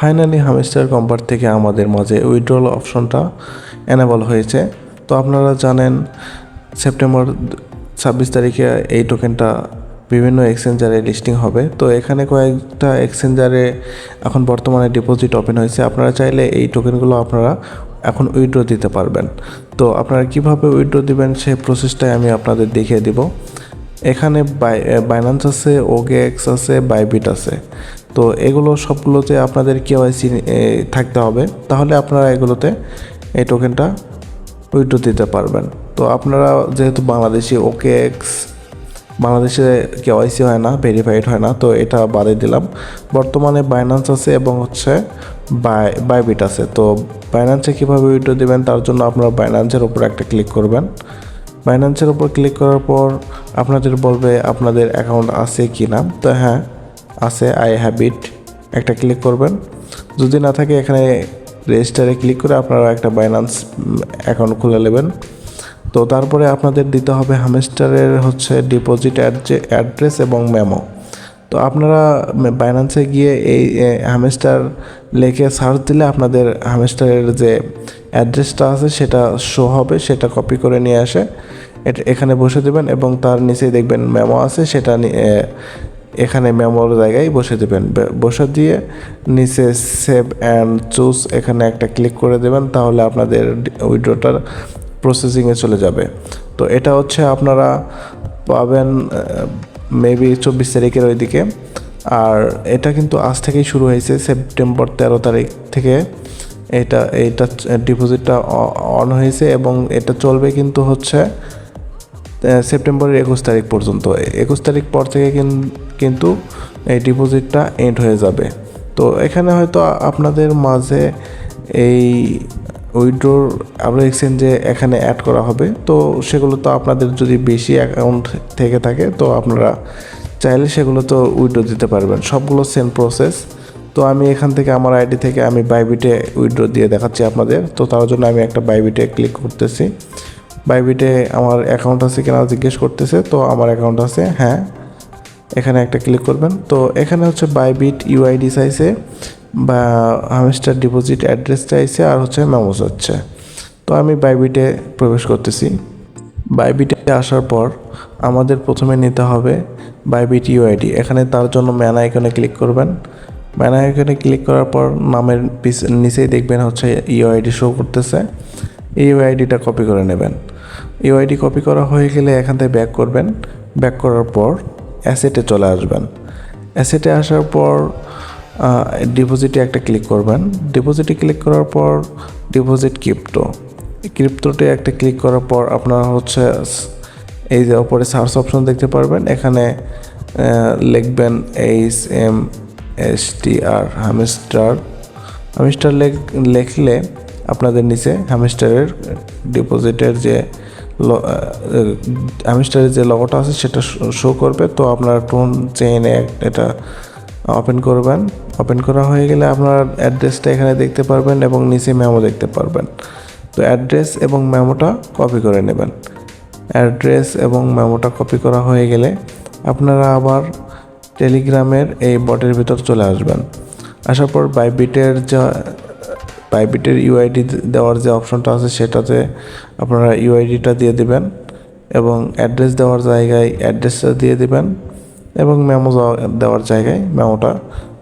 Finally hamster কম্পার থেকে আমাদের মাঝে উইথড্রল অপশনটা এনেবল হয়েছে। তো আপনারা জানেন সেপ্টেম্বর ছাব্বিশ তারিখে এই টোকেনটা বিভিন্ন এক্সচেঞ্জারে লিস্টিং হবে। তো এখানে কয়েকটা এক্সচেঞ্জারে এখন বর্তমানে ডিপোজিট ওপেন হয়েছে। আপনারা চাইলে এই টোকেনগুলো আপনারা এখন উইথড্র দিতে পারবেন। তো আপনারা কীভাবে উইথড্র দিবেন সেই প্রসেসটাই আমি আপনাদের দেখিয়ে দিব। এখানে বাই বাইন্যান্স আছে ওগেএক্স আছে বাইবিট আছে। তো এগুলো সবগুলোতে আপনাদের কেওয়াইসি থাকতে হবে। তাহলে আপনারা এগুলোতে এই টোকেনটা উইথড্র দিতে পারবেন। তো আপনারা যেহেতু বাংলাদেশি ওকেএক্স বাংলাদেশে কেওয়াইসি হয় না ভেরিফাইড হয় না, তো এটা বাদে দিলাম। বর্তমানে বাইন্যান্স আছে এবং হচ্ছে বাই বাইবিট আছে। তো বাইন্যান্সে কীভাবে উইথড্র দেবেন, তার জন্য আপনারা বাইন্যান্সের উপর একটা ক্লিক করবেন। বাইন্যান্সের উপর ক্লিক করার পর আপনাদের বলবে আপনাদের অ্যাকাউন্ট আছে কি না, তো হ্যাঁ আছে আই হ্যাবিট একটা ক্লিক করবেন। যদি না থাকে এখানে রেজিস্টারে ক্লিক করে আপনারা একটা বাইন্যান্স অ্যাকাউন্ট খুলে নেবেন। তো তারপরে আপনাদের দিতে হবে হামেস্টারের হচ্ছে ডিপোজিট অ্যাড্রেস এবং মেমো তো আপনারা বাইন্যান্সে গিয়ে এই হামেস্টার লেখে সার্চ দিলে আপনাদের হামেস্টারের যে অ্যাড্রেসটা আছে, সেটা শো হবে, সেটা কপি করে নিয়ে আসে। এটা, এখানে বসে দেবেন এবং তার নিচেই দেখবেন মেমো আছে, সেটা এখানে মেমোর জায়গায় বসে দেবেন। বসে দিয়ে নিচে সেভ অ্যান্ড চুজ এখানে একটা ক্লিক করে দেবেন, তাহলে আপনাদের উইড্রোটার প্রসেসিংয়ে চলে যাবে। তো এটা হচ্ছে আপনারা পাবেন মেবি চব্বিশ তারিখের ওইদিকে। আর এটা কিন্তু আজ থেকেই শুরু হয়েছে, সেপ্টেম্বর তেরো তারিখ থেকে। এটা এটা ডিপোজিটটা অন হয়েছে এবং এটা চলবে কিন্তু হচ্ছে সেপ্টেম্বরের একুশ তারিখ পর্যন্ত। একুশ তারিখ পর থেকে কিন- কিন্তু এই ডিপোজিটটা এন্ড হয়ে যাবে। তো এখানে হয়তো আপনাদের মাঝে এই উইড্রোর আমরা এক্সচেঞ্জে এখানে অ্যাড করা হবে। তো সেগুলো তো আপনাদের যদি বেশি অ্যাকাউন্ট থেকে থাকে, তো আপনারা চাইলে সেগুলো তো উইড্রো দিতে পারবেন। সবগুলো সেম প্রসেস তো আমি এখান থেকে আমার আইডি থেকে আমি বাইবিটে উইড্রো দিয়ে দেখাচ্ছি আপনাদের। তো তার জন্য আমি একটা বাইবিটে ক্লিক করতেছি। বাইবিটে আমার অ্যাকাউন্ট আছে কিনা জিজ্ঞেস করতেছে। তো আমার অ্যাকাউন্ট আছে হ্যাঁ। এখানে একটা ক্লিক করবেন। তো এখানে হচ্ছে বাইবিট ইউআইডি চাইছে বা হামেস্টার ডিপোজিট অ্যাড্রেস চাইছে আর হচ্ছে মেমোস হচ্ছে। তো আমি বাইবিটে প্রবেশ করতেছি। বাইবিটে আসার পর আমাদের প্রথমে নিতে হবে বাইবিট ইউআইডি এখানে তার জন্য ম্যান আইকনে ক্লিক করবেন। ম্যান আইকনে ক্লিক করার পর নামের নিচেই দেখবেন হচ্ছে ইউআইডি শো করতেছে। এই ইউআইডিটা কপি করে নেবেন। ইউআইডি কপি করা হয়ে গেলে এখান থেকে ব্যাক করবেন। ব্যাক করার পর অ্যাসেটে চলে আসবেন। অ্যাসেটে আসার পর ডিপোজিটে একটা ক্লিক করবেন। ডিপোজিটে ক্লিক করার পর ডিপোজিট ক্রিপ্টো ক্রিপ্টোতে একটা ক্লিক করার পর আপনার হচ্ছে এই যে ওপরে সার্চ অপশন দেখতে পারবেন। এখানে লিখবেন H M S T R Hamster Hamster লেখলে আপনাদের নিচে হামেস্টারের ডিপোজিটের যে হামেস্টারের যে লগোটা আছে সেটা শো করবে। তো আপনার টোন চেইন এটা ওপেন করবেন। ওপেন করা হয়ে গেলে আপনার অ্যাড্রেসটা এখানে দেখতে পারবেন এবং নিচে মেমো দেখতে পারবেন। তো অ্যাড্রেস এবং মেমোটা কপি করে নেবেন। অ্যাড্রেস এবং মেমোটা কপি করা হয়ে গেলে আপনারা আবার টেলিগ্রামের এই বটের ভিতর চলে আসবেন। আসার পর বাইবিটের যা বাইবিটের ইউআইডি দেওয়ার যে অপশনটা আছে, সেটাতে আপনারা ইউআইডিটা দিয়ে দিবেন এবং অ্যাড্রেস দেওয়ার জায়গায় অ্যাড্রেসটা দিয়ে দিবেন এবং মেমো দেওয়ার জায়গায় মেমোটা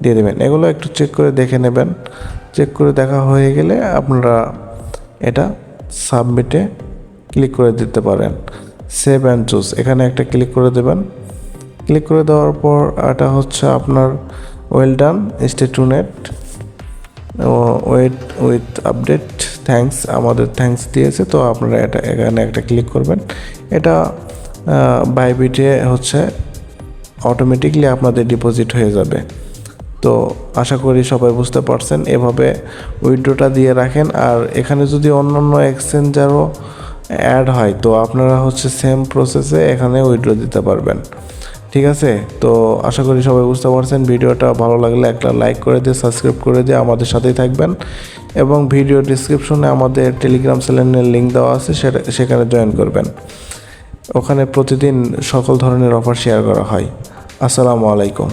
দিয়ে দেবেন। এগুলো একটু চেক করে দেখে নেবেন। চেক করে দেখা হয়ে গেলে আপনারা এটা সাবমিটে ক্লিক করে দিতে পারেন। সেভ অ্যান্ড চুজ এখানে একটা ক্লিক করে দেবেন। ক্লিক করে দেওয়ার পর এটা হচ্ছে আপনার well done stay to net wait with update thanks আমাদের থ্যাঙ্কস দিয়েছে, তো আপনারা এটা এখানে একটা ক্লিক করবেন। এটা বাইবিটে হচ্ছে অটোমেটিকলি আপনাদের ডিপোজিট হয়ে যাবে। তো আশা করি সবাই বুঝতে পারছেন, এভাবে উইড্রোটা দিয়ে রাখেন, আর এখানে যদি অন্য অন্য এক্সচেঞ্জারও অ্যাড হয়, তো আপনারা হচ্ছে সেম প্রসেসে এখানে উইড্রো দিতে পারবেন। ঠিক আছে? তো আশা করি সবাই বুঝতে পারছেন, ভিডিওটা ভালো লাগলে একটা লাইক করে দিয়ে সাবস্ক্রাইব করে দিয়ে আমাদের সাথেই থাকবেন এবং ভিডিও ডিসক্রিপশনে আমাদের টেলিগ্রাম চ্যানেলের লিঙ্ক দেওয়া আছে, সেটা সেখানে জয়েন করবেন। ওখানে প্রতিদিন সকল ধরনের অফার শেয়ার করা হয়। আসসালামু আলাইকুম।